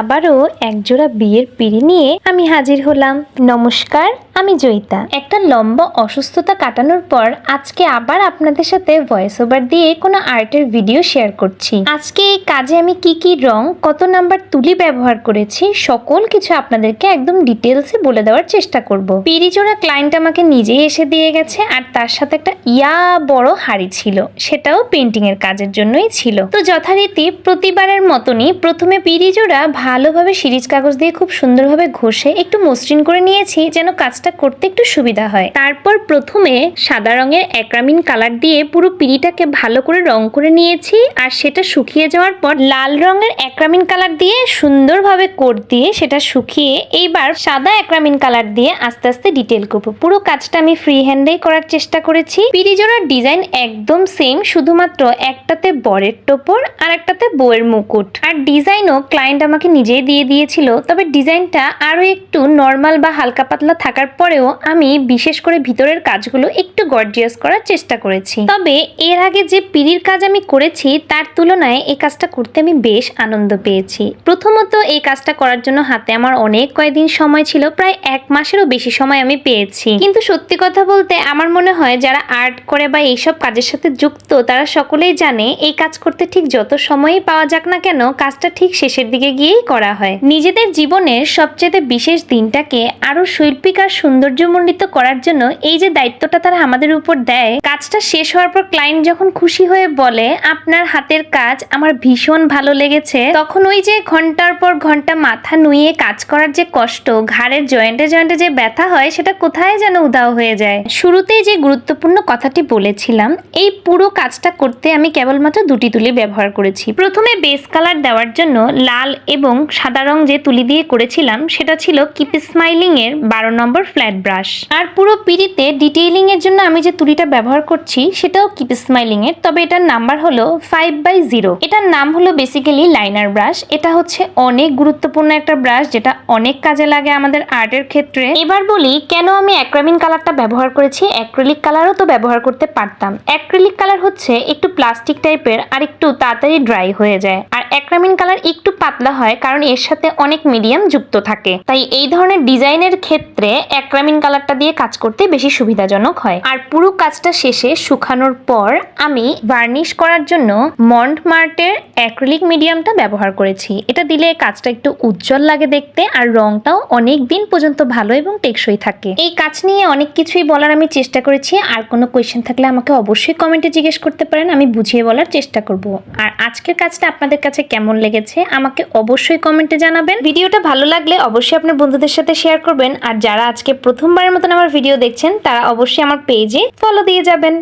আবারও একজোড়া বিয়ের পিড়ি নিয়ে আমি হাজির হলাম। নমস্কার। আমি জয়িতা। একটা লম্বা অসুস্থতা কাটানোর পর আজকে আবার আপনাদের সাথে ভয়েস ওভার দিয়ে কোনো আর্টের ভিডিও শেয়ার করছি। আজকে এই কাজে আমি কি কি রং, কত নাম্বার তুলি ব্যবহার করেছি, সকল কিছু আপনাদেরকে একদম ডিটেলসে বলে দেওয়ার চেষ্টা করব। পিড়িজোড়া ক্লায়েন্ট আমাকে নিজেই এসে দিয়ে গেছে, আর তার সাথে একটা ইয়া বড় হাড়ি ছিল। সেটাও পেন্টিং এর কাজের জন্যই ছিল। তো যথারীতি প্রতিবারের মতনই প্রথমে পিড়িজোড়া ভালোভাবে সিরিজ কাগজ দিয়ে খুব সুন্দরভাবে ঘষে একটু মসৃণ করে নিয়েছি, যেন কাজটা করতে একটু সুবিধা হয়। তারপর প্রথমে সাদা রঙের অ্যাক্রামিন কালার দিয়ে পুরো পিড়িটাকে ভালো করে রং করে নিয়েছি আর সেটা শুকিয়ে যাওয়ার পর লাল রঙের অ্যাক্রামিন কালার দিয়ে সুন্দরভাবে কোট দিয়ে সেটা শুকিয়ে এইবার সাদা অ্যাক্রামিন কালার দিয়ে আস্তে আস্তে ডিটেল করব। পুরো কাজটা আমি ফ্রি হ্যান্ডেই করার চেষ্টা করেছি। পিড়িজোড়ার ডিজাইন একদম সেম, শুধুমাত্র একটাতে বরের টোপর আর একটাতে বউয়ের মুকুট। আর ডিজাইনও ক্লায়েন্ট আমাকে নিজেই দিয়ে দিয়েছিল, তবে ডিজাইনটা আরও একটু নর্মাল বা হালকা পাতলা থাকার পরেও আমি বিশেষ করে ভিতরের কাজগুলো একটু গর্জিয়াস করার চেষ্টা করেছি। তবে এর আগে যে পিড়ির কাজ আমি করেছি, তার তুলনায় এই কাজটা করতে আমি বেশ আনন্দ পেয়েছি। প্রথমত এই কাজটা করার জন্য হাতে আমার অনেক কয়েকদিন সময় ছিল, প্রায় এক মাসেরও বেশি সময় আমি পেয়েছি। কিন্তু সত্যি কথা বলতে আমার মনে হয় যারা আর্ট করে বা এইসব কাজের সাথে যুক্ত, তারা সকলেই জানে এই কাজ করতে ঠিক যত সময়ই পাওয়া যাক না কেন, কাজটা ঠিক শেষের দিকে গিয়েই করা হয়। নিজেদের জীবনের সবচেয়ে বিশেষ দিনটাকে আরও শৈল্পিক আর সৌন্দর্যমণ্ডিত করার জন্য এই যে দায়িত্বটা তারা আমাদের উপর দেয়, কাজটা শেষ হওয়ার পর ক্লায়েন্ট যখন খুশি হয়ে বলে, আপনার হাতের কাজ আমার ভীষণ ভালো লেগেছে, তখন ওই যে ঘণ্টার পর ঘণ্টা মাথা নুয়ে কাজ করার যে কষ্ট, ঘাড়ের জয়েন্টে জয়েন্টে যে ব্যথা হয়, সেটা কোথায় যেন উদাও হয়ে যায়। শুরুতেই যে গুরুত্বপূর্ণ কথাটি বলেছিলাম, এই পুরো কাজটা করতে আমি কেবলমাত্র দুটি তুলি ব্যবহার করেছি। প্রথমে বেস কালার দেওয়ার জন্য লাল এবং সাদা রং যে তুলি দিয়ে করেছিলাম, সেটা ছিল কিপ স্মাইলিং এর বারো নম্বর ফ্ল্যাট ব্রাশ। আর পুরো পিড়িতে ডিটেইলিং এর জন্য আমি যে তুলিটা ব্যবহার করছি, সেটাও কিপ স্মাইলিং এর, তবে এটার নাম্বার হলো ফাইভ বাই জিরো এটার নাম হলো বেসিক্যালি লাইনার ব্রাশ এটা হচ্ছে অনেক গুরুত্বপূর্ণ একটা ব্রাশ যেটা অনেক কাজে লাগে আমাদের আর্টের ক্ষেত্রে। এবার বলি, কেন আমি অ্যাক্রামিন কালারটা ব্যবহার করেছি? অ্যাক্রিলিক কালারও তো ব্যবহার করতে পারতাম। অ্যাক্রিলিক কালার হচ্ছে একটু প্লাস্টিক টাইপের আর একটু তাড়াতাড়ি ড্রাই হয়ে যায়। আর অ্যাক্রামিন কালার একটু পাতলা হয় কারণ এর সাথে অনেক মিডিয়াম যুক্ত থাকে। তাই এই ধরনের ডিজাইনের ক্ষেত্রে অ্যাক্রামিন কালারটা দিয়ে কাজ করতে বেশি সুবিধাজনক হয়। আর পুরো কাজটা শেষে শুকানোর পর আমি ভার্নিশ করার জন্য মন্ট মার্টের অ্যাক্রিলিক মিডিয়ামটা ব্যবহার করেছি। এটা দিলে কাজটা একটু উজ্জ্বল লাগে দেখতে আর রংটাও অনেক দিন পর্যন্ত ভালো এবং টেকসই থাকে। এই কাজ নিয়ে অনেক কিছুই বলার আমি চেষ্টা করেছি। আর কোনো কোয়েশ্চেন থাকলে আমাকে অবশ্যই কমেন্টে জিজ্ঞেস করতে পারেন, আমি বুঝিয়ে বলার চেষ্টা করব। আর আজকের কাজটা আপনাদের কাছে কেমন লেগেছে আমাকে অবশ্যই কমেন্টে জানাবেন। ভিডিওটা ভালো লাগলে অবশ্যই আপনার বন্ধুদের সাথে শেয়ার করবেন। আর যারা আজকে প্রথমবারের মতন আমার ভিডিও দেখছেন, তারা অবশ্যই আমার পেজে ফলো দিয়ে যাবেন।